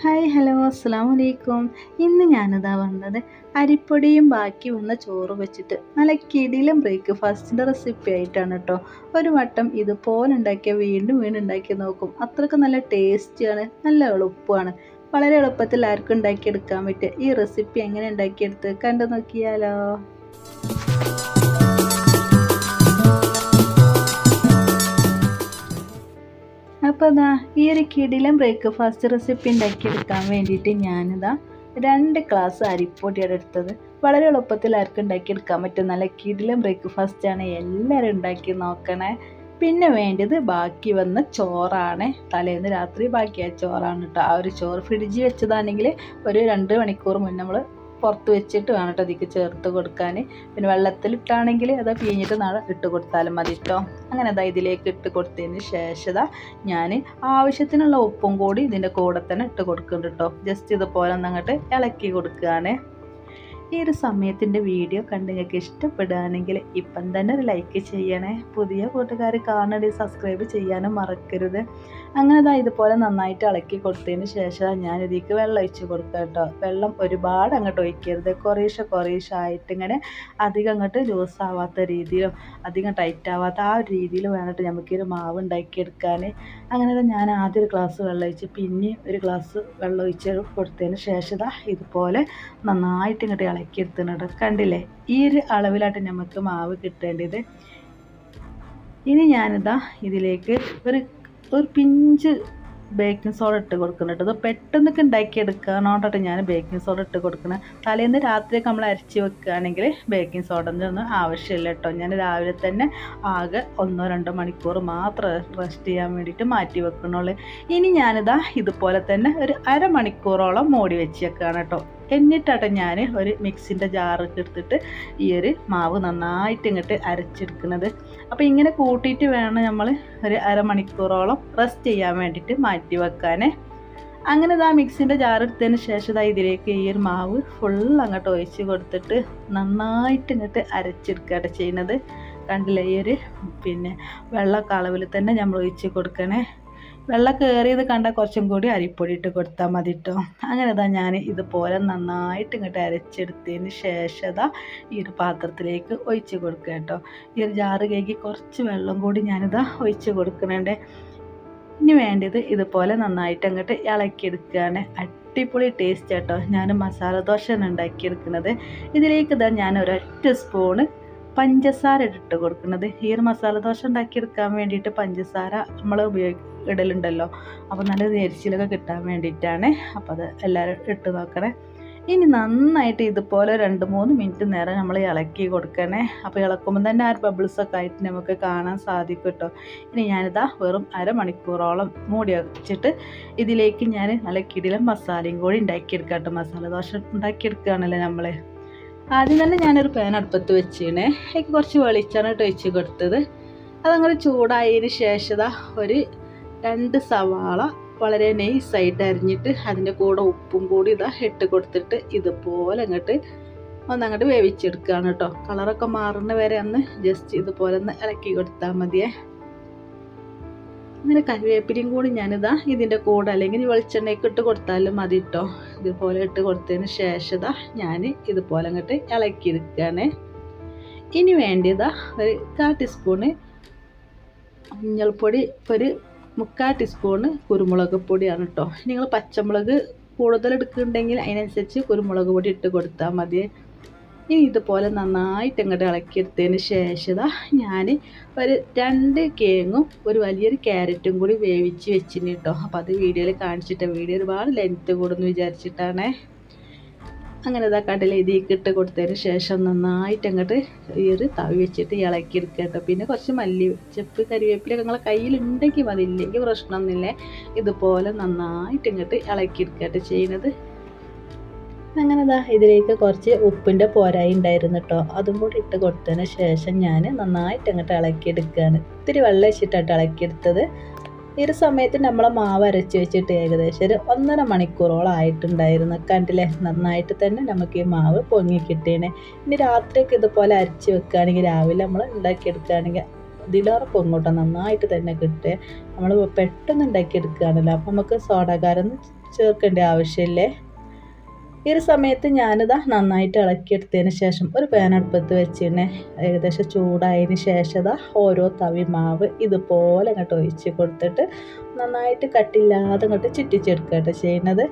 Hi hello അസ്സാം വലൈക്കും ഇന്ന് ഞാനിതാ വന്നത് അരിപ്പൊടിയും ബാക്കി വന്ന ചോറ് വെച്ചിട്ട് നല്ല കിടിലും ബ്രേക്ക്ഫാസ്റ്റിന്റെ റെസിപ്പി ആയിട്ടാണ് കേട്ടോ. ഒരു വട്ടം ഇതുപോലെ ഉണ്ടാക്കിയ വീണ്ടും വീണ്ടും ഉണ്ടാക്കി നോക്കും. അത്രയ്ക്ക് നല്ല ടേസ്റ്റിയാണ് നല്ല എളുപ്പമാണ്. വളരെ എളുപ്പത്തിൽ ആർക്കും ഉണ്ടാക്കിയെടുക്കാൻ പറ്റുക. ഈ റെസിപ്പി എങ്ങനെ ഉണ്ടാക്കിയെടുത്ത് കണ്ടു നോക്കിയാലോ. അപ്പോൾ ഇതാ ഈ ഒരു കിടിലം ബ്രേക്ക്ഫാസ്റ്റ് റെസിപ്പി ഉണ്ടാക്കിയെടുക്കാൻ വേണ്ടിയിട്ട് ഞാനിതാ രണ്ട് ഗ്ലാസ് അരിപ്പൊടിയാണ് എടുത്തത്. വളരെ എളുപ്പത്തിൽ ആർക്കും ഉണ്ടാക്കിയെടുക്കാൻ പറ്റും. നല്ല കിടിലം ബ്രേക്ക്ഫാസ്റ്റാണ് എല്ലാവരും ഉണ്ടാക്കി നോക്കണേ. പിന്നെ വേണ്ടത് ബാക്കി വന്ന ചോറാണ്. തലേന്ന് രാത്രി ബാക്കിയായ ചോറാണ് കേട്ടോ ആ ഒരു ചോറ് ഫ്രിഡ്ജിൽ വെച്ചതാണെങ്കിൽ ഒരു രണ്ട് മണിക്കൂർ മുന്നേ നമ്മൾ പുറത്ത് വെച്ചിട്ട് വേണം കേട്ടോ അതിക്ക് ചേർത്ത് കൊടുക്കാൻ പിന്നെ വെള്ളത്തിലിട്ടാണെങ്കിൽ അത് പിഴിഞ്ഞിട്ട് നാളെ ഇട്ട് കൊടുത്താലും മതി കേട്ടോ അങ്ങനെ അതാ ഇതിലേക്ക് ഇട്ട് കൊടുത്തതിന് ശേഷം ഞാൻ ആവശ്യത്തിനുള്ള ഉപ്പും കൂടി ഇതിന്റെ കൂടെ തന്നെ ഇട്ട് കൊടുക്കുന്നുണ്ട് കേട്ടോ ജസ്റ്റ് ഇതുപോലെ ഒന്നങ്ങോട്ട് ഇളക്കി കൊടുക്കുകയാണ് ഈ ഒരു സമയത്തിന്റെ വീഡിയോ കണ്ട് നിങ്ങൾക്ക് ഇഷ്ടപ്പെടുകയാണെങ്കിൽ ഇപ്പം തന്നെ ഒരു ലൈക്ക് ചെയ്യണേ. പുതിയ കൂട്ടുകാർ കാണണേ സബ്സ്ക്രൈബ് ചെയ്യാനും മറക്കരുത്. അങ്ങനെ ഇതാ ഇതുപോലെ നന്നായിട്ട് ഇളക്കി കൊടുത്തതിന് ശേഷം ഞാൻ ഇതിലേക്ക് വെള്ളം ഒഴിച്ച് കൊടുക്കുക കേട്ടോ. വെള്ളം ഒരുപാട് അങ്ങോട്ട് ഒഴിക്കരുത്. കുറേശ്ശെ കുറേശ്ശെ ആയിട്ട് ഇങ്ങനെ അധികം അങ്ങോട്ട് ലൂസ് ആവാത്ത രീതിയിലും അധികം ടൈറ്റ് ആവാത്ത ആ ഒരു രീതിയിൽ വേണ്ടിട്ട് നമുക്ക് ഒരു മാവ് ഉണ്ടാക്കിയെടുക്കാൻ അങ്ങനെ ഞാൻ ആദ്യം ഒരു ഗ്ലാസ് വെള്ളം ഒഴിച്ച് പിന്നെ ഒരു ഗ്ലാസ് വെള്ളം ഒഴിച്ച് കൊടുത്തതിന് ശേഷം ഇതുപോലെ നന്നായിട്ട് ഇങ്ങോട്ട് ഇളക്കിയെടുത്തുന്നുണ്ട് കണ്ടില്ലേ? ഈ ഒരു അളവിലായിട്ട് നമുക്ക് മാവ് കിട്ടേണ്ടത്. ഇനി ഞാനിതാ ഇതിലേക്ക് ഒരു ഒരു പിഞ്ച് ബേക്കിംഗ് സോഡ ഇട്ട് കൊടുക്കുന്നുണ്ട് ഇത് പെട്ടെന്നൊക്കെ ഉണ്ടാക്കിയെടുക്കാനോണ്ടിട്ട് ഞാൻ ബേക്കിംഗ് സോഡ ഇട്ട് കൊടുക്കുന്നത് തലേന്ന് രാത്രിയൊക്കെ നമ്മൾ അരച്ച് വെക്കുകയാണെങ്കിൽ ബേക്കിംഗ് സോഡന്റെ ഒന്നും ആവശ്യമില്ല കേട്ടോ ഞാൻ രാവിലെ തന്നെ ആകെ ഒന്നോ രണ്ടോ മണിക്കൂർ മാത്രം റെസ്റ്റ് ചെയ്യാൻ വേണ്ടിയിട്ട് മാറ്റി വെക്കണുള്ളൂ ഇനി ഞാനിതാ ഇതുപോലെ തന്നെ ഒരു അരമണിക്കൂറോളം മൂടി വെച്ചേക്കാണ് കേട്ടോ എന്നിട്ടാട്ടെ ഞാൻ ഒരു മിക്സിന്റെ ജാറൊക്കെ എടുത്തിട്ട് ഈ ഒരു മാവ് നന്നായിട്ട് ഇങ്ങോട്ട് അരച്ചെടുക്കുന്നത്. അപ്പോൾ ഇങ്ങനെ കൂട്ടിയിട്ട് വേണം നമ്മൾ ഒരു അരമണിക്കൂറോളം റെസ്റ്റ് ചെയ്യാൻ വേണ്ടിയിട്ട് മാറ്റി വെക്കാനേ. അങ്ങനെ ഇതാ മിക്സിന്റെ ജാർ എടുത്തതിന് ശേഷം ഇതാ ഇതിലേക്ക് ഈ ഒരു മാവ് ഫുൾ അങ്ങോട്ട് ഒഴിച്ച് കൊടുത്തിട്ട് നന്നായിട്ട് ഇങ്ങോട്ട് അരച്ചെടുക്കുകയാണ് ചെയ്യുന്നത്. കണ്ടില്ലേ? ഈ ഒരു പിന്നെ വെള്ളക്കളവിൽ തന്നെ നമ്മൾ ഒഴിച്ച് കൊടുക്കണേ. വെള്ളം കയറിയത് കണ്ടാൽ കുറച്ചും കൂടി അരിപ്പൊടി ഇട്ട് കൊടുത്താൽ മതി കേട്ടോ അങ്ങനെ ഇതാ ഞാൻ ഇതുപോലെ നന്നായിട്ട് ഇങ്ങോട്ട് അരച്ചെടുത്തതിന് ശേഷം ഇതാ ഈ ഒരു പാത്രത്തിലേക്ക് ഒഴിച്ച് കൊടുക്കുക കേട്ടോ ഈ ഒരു ജാറ് കേക്ക് കുറച്ച് വെള്ളം കൂടി ഞാനിതാ ഒഴിച്ച് കൊടുക്കുന്നുണ്ട്. ഇനി വേണ്ടത് ഇതുപോലെ നന്നായിട്ട് അങ്ങോട്ട് ഇളക്കിയെടുക്കുകയാണ് അടിപൊളി ടേസ്റ്റ് കേട്ടോ ഞാൻ മസാല ദോശ ഉണ്ടാക്കിയെടുക്കുന്നത്. ഇതിലേക്ക് ഇതാ ഞാൻ ഒരൊറ്റ സ്പൂണ് പഞ്ചസാര ഇട്ടിട്ട് കൊടുക്കുന്നത്. ഈ ഒരു മസാല ദോശ ഉണ്ടാക്കിയെടുക്കാൻ വേണ്ടിയിട്ട് പഞ്ചസാര നമ്മൾ ഉപയോഗി ഇടലുണ്ടല്ലോ. അപ്പോൾ നല്ല നെരിച്ചിലൊക്കെ കിട്ടാൻ വേണ്ടിയിട്ടാണ് അപ്പോൾ അത് എല്ലാവരും ഇട്ട് നോക്കണേ. ഇനി നന്നായിട്ട് ഇതുപോലെ രണ്ട് മൂന്ന് മിനിറ്റ് നേരം നമ്മൾ ഇളക്കി കൊടുക്കണേ. അപ്പോൾ ഇളക്കുമ്പോൾ തന്നെ ആ ബബിൾസൊക്കെ ആയിട്ട് നമുക്ക് കാണാൻ സാധിക്കും കേട്ടോ ഇനി ഞാനിതാ വെറും അരമണിക്കൂറോളം മൂടി വെച്ചിട്ട് ഇതിലേക്ക് ഞാൻ നല്ല കിടിലം മസാലയും കൂടി ഉണ്ടാക്കിയെടുക്കാം കേട്ടോ മസാല ദോശ ഉണ്ടാക്കിയെടുക്കുകയാണല്ലോ നമ്മൾ ആദ്യം തന്നെ ഞാനൊരു പാൻ അടുപ്പത്ത് വെച്ചിണേ എനിക്ക് കുറച്ച് വെളിച്ചെണ്ണ ഇട്ട് വെച്ച് കൊടുത്തത്. അതങ്ങനെ ചൂടായതിന് ശേഷം ഒരു രണ്ട് സവാള വളരെ നൈസായിട്ട് അരിഞ്ഞിട്ട് അതിന്റെ കൂടെ ഉപ്പും കൂടി ഇതാ ഇട്ട് കൊടുത്തിട്ട് ഇതുപോലെ അങ്ങോട്ട് ഒന്നങ്ങോട്ട് വേവിച്ചെടുക്കുകയാണ് കേട്ടോ. കളറൊക്കെ മാറുന്ന വരെ ഒന്ന് ജസ്റ്റ് ഇതുപോലെ ഒന്ന് ഇളക്കി കൊടുത്താൽ മതിയേ. അങ്ങനെ കറിവേപ്പിലയും കൂടി ഞാനിതാ ഇതിന്റെ കൂടെ അല്ലെങ്കിൽ വെളിച്ചെണ്ണയ്ക്ക് ഇട്ട് കൊടുത്താലും മതി കേട്ടോ. ഇതുപോലെ ഇട്ട് കൊടുത്തതിന് ശേഷം ഞാൻ ഇതുപോലെ അങ്ങോട്ട് ഇളക്കിയെടുക്കുകയാണ് ഇനി വേണ്ടിയതാ ഒരു കാ ടീസ്പൂണ് മഞ്ഞൾപ്പൊടി ഒരു മുക്കാൽ ടീസ്പൂണ് കുരുമുളക് പൊടിയാണ് കേട്ടോ നിങ്ങൾ പച്ചമുളക് കൂടുതൽ എടുക്കുന്നുണ്ടെങ്കിൽ അതിനനുസരിച്ച് കുരുമുളക് പൊടി ഇട്ട് കൊടുത്താൽ മതി. ഇനി ഇതുപോലെ നന്നായിട്ട് ഇങ്ങോട്ട് ഇളക്കിയെടുത്തതിന് ശേഷം ഞാൻ ഒരു രണ്ട് കേങ്ങും ഒരു വലിയൊരു ക്യാരറ്റും കൂടി വേവിച്ച് വെച്ചിന് കേട്ടോ അപ്പോൾ അത് വീഡിയോയിൽ കാണിച്ചിട്ട് വീഡിയോ ഒരുപാട് ലെങ്ത്ത് കൂടുന്നു വിചാരിച്ചിട്ടാണേ. അങ്ങനെ ഇതാ കടല ഇതിലേക്ക് ഇട്ട് കൊടുത്തതിന് ശേഷം നന്നായിട്ട് അങ്ങോട്ട് ഈ ഒരു തവി വെച്ചിട്ട് ഇളക്കി എടുക്കുക കേട്ടോ. പിന്നെ കുറച്ച് മല്ലി ചെപ്പ് കരിവേപ്പിലൊക്കെ നിങ്ങളെ കയ്യിലുണ്ടെങ്കിൽ മതി. ഇല്ലെങ്കിൽ പ്രശ്നമൊന്നുമില്ലേ. ഇതുപോലെ നന്നായിട്ട് ഇങ്ങോട്ട് ഇളക്കി എടുക്കുക ചെയ്യുന്നത്. അങ്ങനെ ഇതാ ഇതിലേക്ക് കുറച്ച് ഉപ്പിന്റെ പോരായി ഉണ്ടായിരുന്നു കേട്ടോ. അതും കൂടി ഇട്ട് കൊടുത്തതിന് ശേഷം ഞാൻ നന്നായിട്ട് അങ്ങോട്ട് ഇളക്കിയെടുക്കുകയാണ് ഇത്തിരി വെള്ളം വെച്ചിട്ടാണ് ഇളക്കിയെടുത്തത് ഈ ഒരു സമയത്ത് നമ്മൾ മാവ് അരച്ച് വെച്ചിട്ട് ഏകദേശം ഒരു ഒന്നര മണിക്കൂറോളം ആയിട്ടുണ്ടായിരുന്നു. കണ്ടില്ലേ? നന്നായിട്ട് തന്നെ നമുക്ക് ഈ മാവ് പൊങ്ങി കിട്ടിയേനെ ഇനി രാത്രിയൊക്കെ ഇതുപോലെ അരച്ച് വെക്കുകയാണെങ്കിൽ രാവിലെ നമ്മൾ ഉണ്ടാക്കിയെടുക്കുകയാണെങ്കിൽ ഇതിലേറെ പൊങ്ങോട്ടോ നന്നായിട്ട് തന്നെ കിട്ടുക. നമ്മൾ പെട്ടെന്ന് ഉണ്ടാക്കിയെടുക്കുകയാണല്ലോ. അപ്പോൾ നമുക്ക് സോഡാകാരൊന്നും ചേർക്കേണ്ട ആവശ്യമില്ലേ? ഈ ഒരു സമയത്ത് ഞാനിത് നന്നായിട്ട് ഇളക്കിയെടുത്തതിന് ശേഷം ഒരു പാൻ അടുപ്പത്ത് വെച്ചിട്ട് ഏകദേശം ചൂടായതിന് ശേഷം ഇതാ ഓരോ തവി മാവ് ഇതുപോലെ അങ്ങോട്ട് ഒഴിച്ച് കൊടുത്തിട്ട് നന്നായിട്ട് കട്ടില്ലാതെ അങ്ങോട്ട് ചുറ്റിച്ചെടുക്കുക കേട്ടോ ചെയ്യുന്നത്.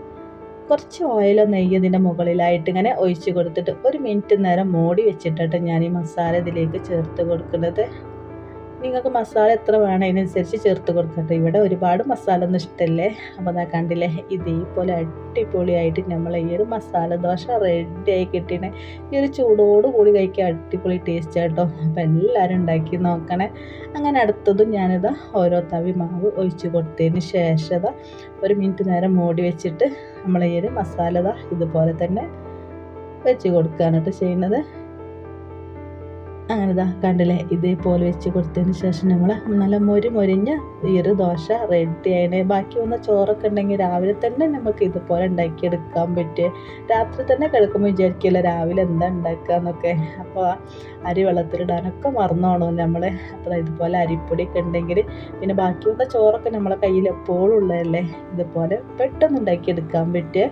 കുറച്ച് ഓയിലോ നെയ്യ് ഇതിന്റെ മുകളിലായിട്ട് ഇങ്ങനെ ഒഴിച്ച് കൊടുത്തിട്ട് ഒരു മിനിറ്റ് നേരം മൂടി വെച്ചിട്ടാണ് ഞാൻ ഈ മസാല ഇതിലേക്ക് ചേർത്ത് കൊടുക്കുന്നത്. നിങ്ങൾക്ക് മസാല എത്ര വേണം അതിനനുസരിച്ച് ചേർത്ത് കൊടുത്തിട്ട് ഇവിടെ ഒരുപാട് മസാല ഒന്നും ഇഷ്ടമല്ലേ അപ്പോൾ അതാ കണ്ടില്ലേ ഇതേപോലെ അടിപൊളിയായിട്ട് നമ്മൾ ഈ ഒരു മസാല ദോശ റെഡി ആയി കിട്ടിയേ ഈ ഒരു ചൂടോട് കൂടി കഴിക്കാൻ അടിപൊളി ടേസ്റ്റ് കേട്ടോ അപ്പോൾ എല്ലാവരും ഉണ്ടാക്കി നോക്കണേ. അങ്ങനെ അടുത്തതും ഞാനിതാ ഓരോ തവി മാവ് ഒഴിച്ച് കൊടുത്തതിന് ശേഷം ഒരു മിനിറ്റ് നേരം മൂടി വെച്ചിട്ട് നമ്മൾ ഈ ഒരു മസാല ഇതുപോലെ തന്നെ വെച്ച് കൊടുക്കുകയാണ് കേട്ടോ ചെയ്യുന്നത്. അങ്ങനെ ഇതാ കണ്ടില്ലേ? ഇതേപോലെ വെച്ച് കൊടുത്തതിന് ശേഷം നമ്മൾ നല്ല മൊരി മൊരിഞ്ഞ ഈ ഒരു ദോശ റെഡി ആയണേ ബാക്കി വന്ന ചോറൊക്കെ ഉണ്ടെങ്കിൽ രാവിലെ തന്നെ നമുക്ക് ഇതുപോലെ ഉണ്ടാക്കിയെടുക്കാൻ പറ്റും. രാത്രി തന്നെ കിടക്കുമ്പോൾ വിചാരിക്കില്ല രാവിലെ എന്താ ഉണ്ടാക്കുക എന്നൊക്കെ അപ്പോൾ അരി വെള്ളത്തിലിടാനൊക്കെ മറന്നോണോ നമ്മൾ അപ്പോൾ ഇതുപോലെ അരിപ്പൊടിയൊക്കെ ഉണ്ടെങ്കിൽ പിന്നെ ബാക്കി വന്ന ചോറൊക്കെ നമ്മളെ കയ്യിൽ എപ്പോഴും ഉള്ളതല്ലേ? ഇതുപോലെ പെട്ടെന്ന് ഉണ്ടാക്കിയെടുക്കാൻ പറ്റിയ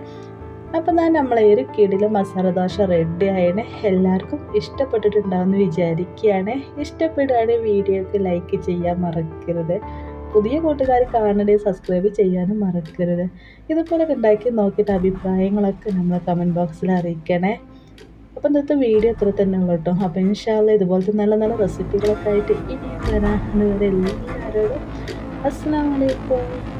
അപ്പം ഞാൻ നമ്മളെ ഒരു കിടിലും മസാല ദോശ റെഡി ആയതിനെ എല്ലാവർക്കും ഇഷ്ടപ്പെട്ടിട്ടുണ്ടാവുമെന്ന് വിചാരിക്കുകയാണ്. ഇഷ്ടപ്പെടുകയാണെങ്കിൽ വീഡിയോക്ക് ലൈക്ക് ചെയ്യാൻ മറക്കരുത്. പുതിയ കൂട്ടുകാർ കാണണേ സബ്സ്ക്രൈബ് ചെയ്യാനും മറക്കരുത്. ഇതുപോലെ ഉണ്ടാക്കി നോക്കിയിട്ട് അഭിപ്രായങ്ങളൊക്കെ നമ്മൾ കമന്റ് ബോക്സിൽ അറിയിക്കണേ. അപ്പം ഇന്നത്തെ വീഡിയോ അത്ര തന്നെ ഉള്ളൂ കേട്ടോ. അപ്പം ഇൻഷാല്ല ഇതുപോലത്തെ നല്ല നല്ല റെസിപ്പികളൊക്കെ ആയിട്ട് ഇനി വരാൻ വരെ എല്ലാവരോടും അസ്സാം വലൈക്കും